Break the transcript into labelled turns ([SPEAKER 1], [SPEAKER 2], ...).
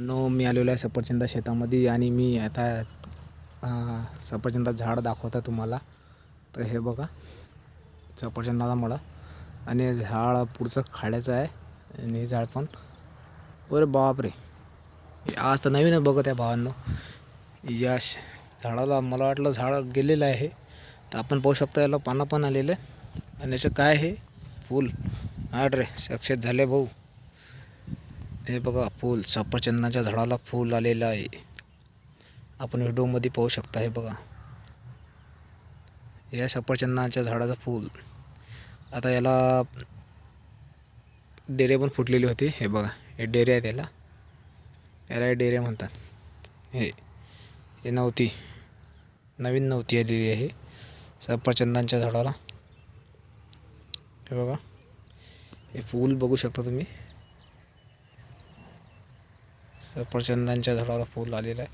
[SPEAKER 1] No मी आलेलो आहे सफरचंदा शेतामध्ये आणि मी आता सफरचंदा झाड दाखवता तुम्हाला. तर हे बघा सफरचंदाचा मळा आणि झाड पुढचं खाड्याचं आहे आणि हे झाड पण. अरे बापरे. आज तर नवीन बघत आहे भावांनो. या श- झाडाला मला वाटलं झाड गेलेलं आहे. तर आपण पाहू शकता याला पानं पण आलेलं. आहे आणि याचं काय आहे? फूल. आठ रे सक्सेस झाले भाऊ. हे बघा फूल. सफरचंदाच्या झाडाला फूल आलेलं आहे. आपण व्हिडिओमध्ये पाहू शकता हे बघा. या सफरचंदाच्या झाडाचं फूल. आता याला डेरे पण फुटलेली होती. हे बघा हे डेरे आहे याला. याला हे डेरे म्हणतात. हे हे नव्हती नवीन नव्हती आलेली आहे सफरचंदांच्या झाडाला. हे बघा. हे फूल बघू शकता तुम्ही. सफरचंदांच्या झाडाला फूल आलेलं आहे.